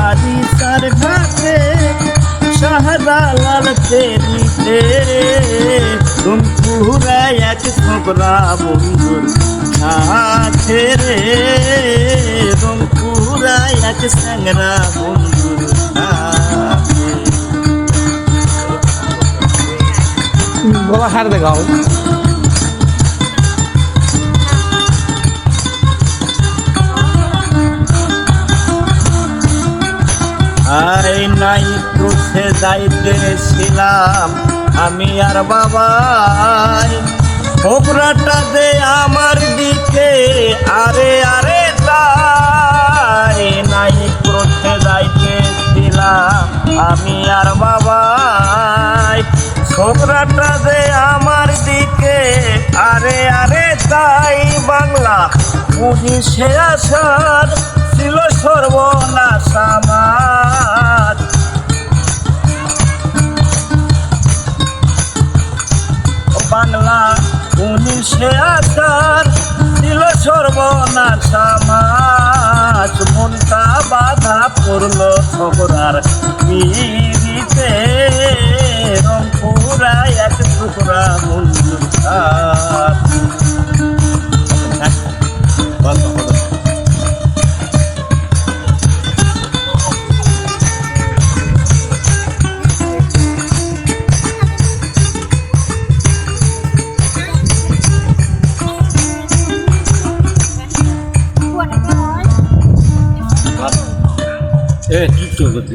আদিসার ঘাটে শাহজালাল ফেরিতে রংপুরা এক ছোকরা বন্ধুর কাছে রে। রংপুরা এক স্যাংরা বন্ধুর কাছে গলা হার দেখাও। আই নাই ক্রুশে যাইতেছিলাম আমি আর বাবাই। কোবরাটা দে আমার দিকে, আরে আরে, তাই নাই ক্রুশে যাইতেছিলাম আমি আর বাবাই। ছোকরাটা দে আমার দিকে, আরে আরে, তাই বাংলা পুলিশে আসার ছিল সর্বনাশ বাংলা উনিশে আসার দিল সর্বনার সামাজ। মনটা বাধা পড়ল খবরার পিড়িতে। রংপুরা এক টুকরা মঞ্জুর Evet, ilk yolda.